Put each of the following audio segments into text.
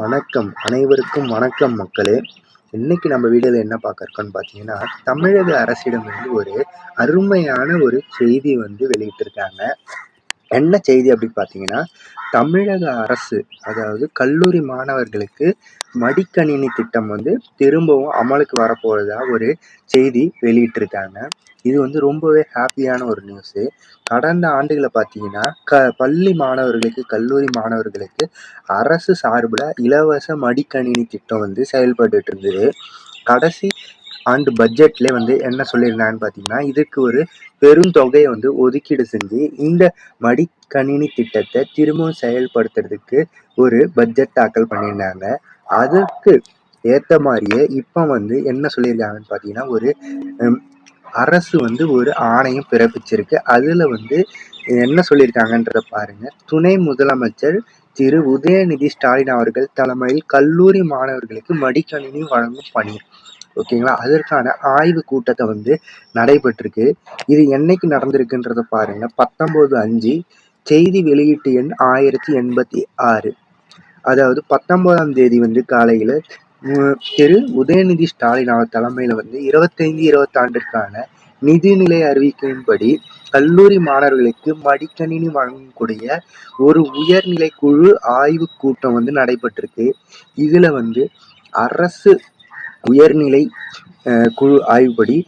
வணக்கம். அனைவருக்கும் வணக்கம் மக்களே. இன்னைக்கு நம்ம வீடியோவில் என்ன பார்க்க இருக்கோம்னு பார்த்தீங்கன்னா தமிழக அரசிடம் வந்து ஒரு அருமையான ஒரு செய்தி வந்து வெளியிட்டிருக்காங்க. என்ன செய்தி அப்படின்னு பார்த்தீங்கன்னா தமிழக அரசு அதாவது கல்லூரி மாணவர்களுக்கு மடிக்கணினி திட்டம் வந்து திரும்பவும் அமலுக்கு வரப்போகிறதா ஒரு செய்தி வெளியிட்டிருக்காங்க. இது வந்து ரொம்பவே ஹாப்பியான ஒரு நியூஸு கடந்த ஆண்டுகளை பார்த்தீங்கன்னா க பள்ளி மாணவர்களுக்கு கல்லூரி மாணவர்களுக்கு அரசு சார்பில் இலவச மடிக்கணினி திட்டம் வந்து செயல்பட்டுட்டு இருந்தது. கடைசி ஆண்டு பட்ஜெட்ல வந்து என்ன சொல்லியிருந்தாங்கன்னு பார்த்தீங்கன்னா இதுக்கு ஒரு பெருந்தொகையை வந்து ஒதுக்கீடு செஞ்சு இந்த மடிக்கணினி திட்டத்தை திரும்பவும் செயல்படுத்துறதுக்கு ஒரு பட்ஜெட் தாக்கல் பண்ணியிருந்தாங்க. அதுக்கு ஏற்ற மாதிரியே இப்போ வந்து என்ன சொல்லியிருக்காங்கன்னு பார்த்தீங்கன்னா ஒரு அரசு வந்து ஒரு ஆணையம் பிறப்பிச்சிருக்கு. அதில் வந்து என்ன சொல்லியிருக்காங்கன்றத பாருங்க. துணை முதலமைச்சர் திரு உதயநிதி ஸ்டாலின் அவர்கள் தலைமையில் கல்லூரி மாணவர்களுக்கு மடிக்கணினி வழங்கும் பணி. ஓகேங்களா? அதற்கான ஆய்வு கூட்டத்தை வந்து நடைபெற்றிருக்கு. இது என்னைக்கு நடந்திருக்குன்றத பாருங்க. பத்தொன்பது அஞ்சு செய்தி வெளியீட்டு எண் ஆயிரத்தி எண்பத்தி ஆறு. அதாவது பத்தொன்பதாம் தேதி வந்து காலையில் திரு உதயநிதி ஸ்டாலின் அவர் தலைமையில் வந்து இருபத்தைந்து இருபத்தாண்டிற்கான நிதிநிலை அறிவிக்கையின்படி கல்லூரி மாணவர்களுக்கு மடிக்கணினி வழங்கக்கூடிய ஒரு உயர்நிலை குழு ஆய்வு கூட்டம் வந்து நடைபெற்றிருக்கு. இதுல வந்து அரசு உயர்நிலை குழு ஆய்வுப்படி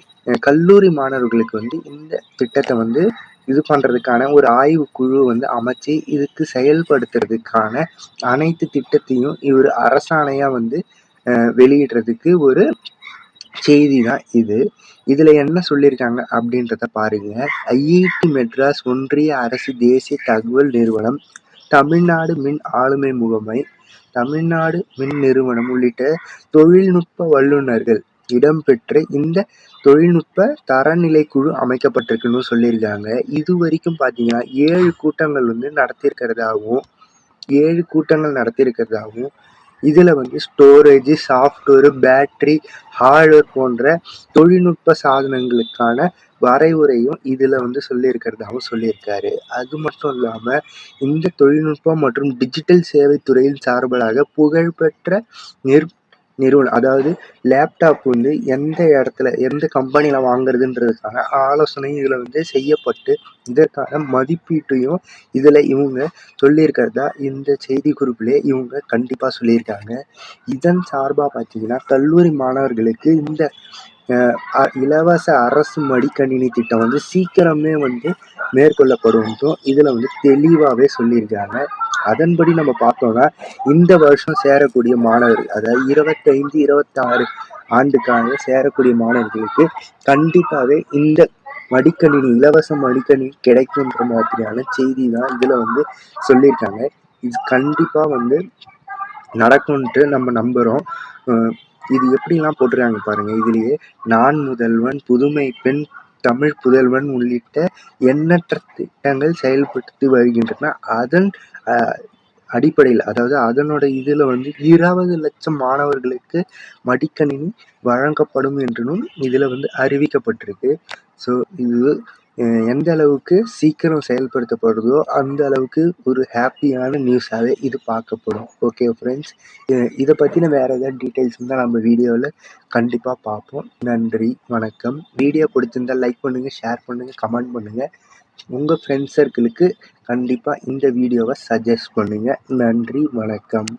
கல்லூரி மாணவர்களுக்கு வந்து இந்த திட்டத்தை வந்து இது பண்ணுறதுக்கான ஒரு ஆய்வு குழு வந்து அமைச்சு இதுக்கு செயல்படுத்துறதுக்கான அனைத்து திட்டத்தையும் இவர் அரசாணையாக வந்து வெளியிடுறதுக்கு ஒரு செய்தி தான் இது. இதில் என்ன சொல்லியிருக்காங்க அப்படின்றத பாருங்க. ஐஐடி மெட்ராஸ் ஒன்றிய அரசு தேசிய தகவல் நிறுவனம் தமிழ்நாடு மின் ஆளுமை முகமை தமிழ்நாடு மின் நிறுவனம் உள்ளிட்ட தொழில்நுட்ப வல்லுநர்கள் இடம்பெற்ற இந்த தொழில்நுட்ப தரநிலை குழு அமைக்கப்பட்டிருக்குன்னு சொல்லியிருக்காங்க. இது வரைக்கும் பார்த்தீங்கன்னா ஏழு கூட்டங்கள் வந்து நடத்தியிருக்கிறதாகவும் ஏழு கூட்டங்கள் நடத்தியிருக்கிறதாகவும் இதில் வந்து ஸ்டோரேஜ் சாஃப்ட்வேரு பேட்ரி ஹார்ட்வேர் போன்ற தொழில்நுட்ப சாதனங்களுக்கான வரைவுரையும் இதில் வந்து சொல்லியிருக்கிறதாகவும் சொல்லியிருக்காரு. அது மட்டும் இல்லாமல் இந்த தொழில்நுட்பம் மற்றும் டிஜிட்டல் சேவை துறையின் சார்பலாக புகழ்பெற்ற நிற் நிறுவனம் அதாவது லேப்டாப் வந்து எந்த இடத்துல எந்த கம்பெனியில் வாங்குறதுன்றதுக்கான ஆலோசனையும் இதில் வந்து செய்யப்பட்டு இதற்கான மதிப்பீட்டையும் இதில் இவங்க சொல்லியிருக்கிறதா இந்த செய்தி குறிப்பிலே இவங்க கண்டிப்பாக சொல்லியிருக்காங்க. இதன் சார்பாக பார்த்தீங்கன்னா கல்லூரி மாணவர்களுக்கு இந்த இலவச அரசு மடிக்கணினி திட்டம் வந்து சீக்கிரமே வந்து மேற்கொள்ளப்படும் இதில் வந்து தெளிவாகவே சொல்லியிருக்காங்க. அதன்படி நம்ம பார்த்தோம்னா இந்த வருஷம் சேரக்கூடிய மாணவர்கள் அதாவது இருபத்தைந்து இருபத்தாறு ஆண்டுக்காக சேரக்கூடிய மாணவர்களுக்கு கண்டிப்பாகவே இந்த மடிக்கணினி இலவச மடிக்கணினி கிடைக்குன்ற மாதிரியான செய்தி தான் இதில் வந்து சொல்லியிருக்காங்க. இது கண்டிப்பாக வந்து நடக்கும்ன்ட்டு நம்ம நம்புகிறோம் இது எப்படிலாம் போட்டிருக்காங்க பாருங்கள் இதுலேயே நான் முதல்வன் புதுமை பெண் தமிழ் புதல்வன் உள்ளிட்ட எண்ணற்ற திட்டங்கள் செயல்படுத்தி வருகின்றன. அதன் அடிப்படையில் அதாவது அதனோட இதில் வந்து இருபது லட்சம் மாணவர்களுக்கு மடிக்கணினி வழங்கப்படும் என்றும் இதில் வந்து அறிவிக்கப்பட்டிருக்கு. ஸோ இது எந்த அளவுக்கு சீக்கிரம் செயல்படுத்தப்படுதோ அந்த அளவுக்கு ஒரு ஹாப்பியான நியூஸாகவே இது பார்க்கப்படும். ஓகே ஃப்ரெண்ட்ஸ் இதை பற்றின வேறு ஏதாவது டீட்டெயில்ஸ் இருந்தால் நம்ம வீடியோவில் கண்டிப்பாக பார்ப்போம். நன்றி வணக்கம். வீடியோ பிடிச்சிருந்தால் லைக் பண்ணுங்கள் ஷேர் பண்ணுங்கள் கமெண்ட் பண்ணுங்கள் உங்கள் ஃப்ரெண்ட்ஸ் சர்க்கிளுக்கு கண்டிப்பாக இந்த வீடியோவை சஜஸ்ட் பண்ணுங்கள் நன்றி வணக்கம்.